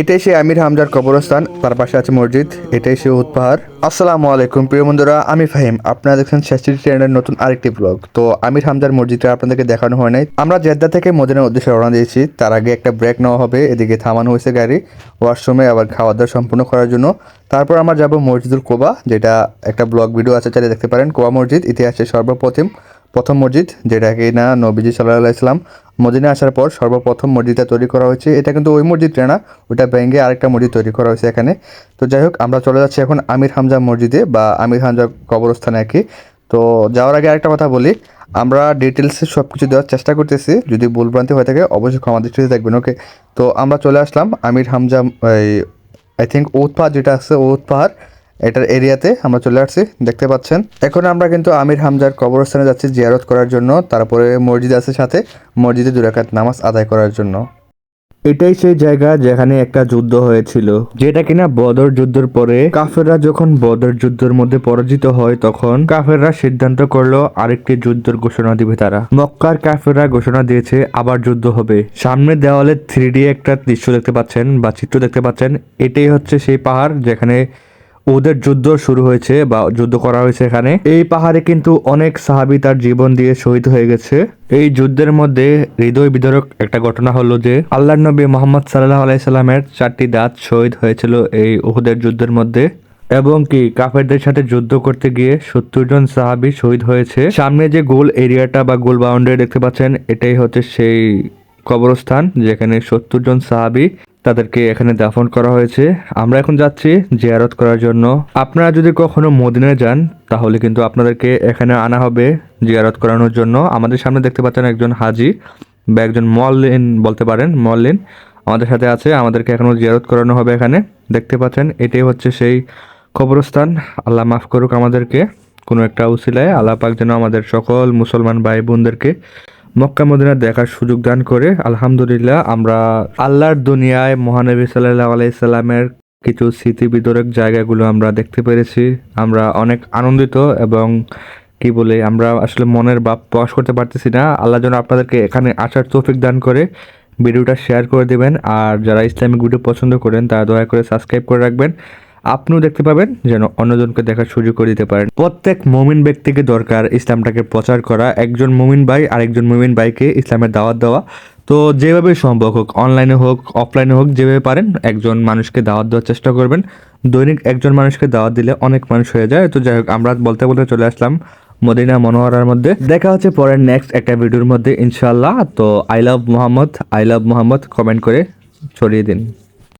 এটাই সে আমির হামজার কবরস্থান, তার পাশে আছে মসজিদ, এটাই সে উদ পাহাড়। আসসালামু আলাইকুম, প্রিয় বন্ধুরা, আমি ফাহিম। আপনারা দেখছেন শেষটি চ্যানেলের নতুন আরেকটি ব্লগ। তো আমির হামজার মসজিদটা আপনাদেরকে দেখানো হয় নাই। আমরা জেদ্দা থেকে মদিনার উদ্দেশ্যে রওনা দিয়েছি। তার আগে একটা ব্রেক নেওয়া হবে, এদিকে থামানো হয়েছে গাড়ি ওয়াশরুমে আবার খাওয়া দাওয়া সম্পূর্ণ করার জন্য। তারপর আমরা যাব মসজিদুল কোবা, যেটা একটা ব্লগ ভিডিও আছে চালিয়ে দেখতে পারেন। কোবা মসজিদ ইতিহাসে সর্বপ্রথম, প্রথম মসজিদ, যেটা কিনা নবীজি সাল্লাহ ইসলাম মদিনে আসার পর সর্বপ্রথম মসজিদটা তৈরি করা হয়েছে। এটা কিন্তু ওই মসজিদটা না, ওটা ব্যাঙ্গে আরেকটা মসজিদ তৈরি করা হয়েছে এখানে। তো যাই হোক, আমরা চলে যাচ্ছি এখন আমির হামজা মসজিদে বা আমির হামজা কবরস্থানে আর কি। তো যাওয়ার আগে আরেকটা কথা বলি, আমরা ডিটেলসে সব কিছু দেওয়ার চেষ্টা করতেছি। যদি ভুলভ্রান্তি হয়ে থাকে, অবশ্যই ক্ষমা দৃষ্টিতে দেখবেন ওকে তো আমরা চলে আসলাম আমির হামজা আই থিঙ্ক ওত পাহাড় যেটা আছে ওত পাহাড় এটার এরিয়াতে আমরা চলে আসছি দেখতে পাচ্ছেন। এখন আমরা কিন্তু আমির হামজার কবরস্থানে যাচ্ছি জিয়ারত করার জন্য তারপরে মসজিদ আছে সাথে মসজিদে দুরাকাত নামাজ আদায় করার জন্য। এটাই সেই জায়গা যেখানে একটা যুদ্ধ হয়েছিল। যেটা কিনা বদর যুদ্ধের পরে কাফেররা যখন বদর যুদ্ধের মধ্যে পরাজিত হয় তখন কাফেররা সিদ্ধান্ত করল আরেকটি যুদ্ধের ঘোষণা দিবে তারা। মক্কার কাফেররা ঘোষণা দিয়েছে আবার যুদ্ধ হবে। সামনের দেওয়ালে থ্রি একটা দৃশ্য দেখতে পাচ্ছেন বা চিত্র দেখতে পাচ্ছেন। এটাই হচ্ছে সেই পাহাড় যেখানে ওদের যুদ্ধ শুরু হয়েছে বা যুদ্ধ করা হয়েছে এখানে। এই পাহাড়ে কিন্তু অনেক সাহাবি তার জীবন দিয়ে শহীদ হয়ে গেছে। এই যুদ্ধের মধ্যে হৃদয় বিদারক একটা ঘটনা হলো যে আল্লাহ নবী মোহাম্মদ সাল্লাহ আলাইসাল্লামের চারটি দাঁত শহীদ হয়েছিল এই উহুদের যুদ্ধের মধ্যে। এবং কি, কাফেরদের সাথে যুদ্ধ করতে গিয়ে সত্তর জন সাহাবি শহীদ হয়েছে। সামনে যে গোল এরিয়াটা বা গোল বাউন্ডারি দেখতে পাচ্ছেন, এটাই হচ্ছে সেই কবরস্থান যেখানে সত্তর জন সাহাবি তাদেরকে এখানে দাফন করা হয়েছে। আমরা এখন যাচ্ছি জিয়ারত করার জন্য। আপনারা যদি কখনো মদিনায় যান, তাহলে কিন্তু আপনাদেরকে এখানে আনা হবে জিয়ারত করানোর জন্য। আমাদের সামনে দেখতে পাচ্ছেন একজন হাজি বা একজন মল্লিন বলতে পারেন মল্লিন আমাদের সাথে আছে। আমাদেরকে এখনও জিয়ারত করানো হবে এখানে। দেখতে পাচ্ছেন, এটাই হচ্ছে সেই কবরস্থান। আল্লাহ মাফ করুক আমাদেরকে। কোনো একটা উসিলায় আল্লাহ পাক যেন আমাদের সকল মুসলমান ভাই বোনদেরকে মক্কা মদিনা দেখার সুযোগ দান করে, আলহামদুলিল্লাহ আমরা আল্লাহর দুনিয়ায় মহানবী সাল্লাহ আলাইসাল্লামের কিছু স্মৃতি বিতরক জায়গাগুলো আমরা দেখতে পেরেছি। আমরা অনেক আনন্দিত এবং কি বলে, আমরা আসলে মনের ভাব প্রকাশ করতে পারতেছি না। আল্লাহ যেন আপনাদেরকে এখানে আসার তৌফিক দান করে ভিডিওটা শেয়ার করে দেবেন। আর যারা ইসলামিক ভিডিও পছন্দ করেন, তারা দয়া করে সাবস্ক্রাইব করে রাখবেন। আপনিও দেখতে পাবেন যেন অন্যজনকে দেখার সুযোগ করে দিতে পারেন। প্রত্যেক মমিন ব্যক্তিকে দরকার ইসলামটাকে প্রচার করা। একজন মমিন ভাই আরেকজন মমিন ভাইকে ইসলামের দাওয়াত দেওয়া। তো যেভাবে সম্ভব হোক অনলাইনে হোক অফলাইনে হোক, যেভাবে পারেন, একজন মানুষকে দাওয়াত দেওয়ার চেষ্টা করবেন। দৈনিক একজন মানুষকে দাওয়াত দিলে অনেক মানুষ হয়ে যায়। তো যাই হোক, আমরা বলতে বলতে চলে আসলাম মদিনা মনোহরার মধ্যে। দেখা হচ্ছে পরের নেক্সট একটা ভিডিওর মধ্যে ইনশাল্লাহ তো I love Mohammad I love Mohammad comment করে ছড়িয়ে দিন।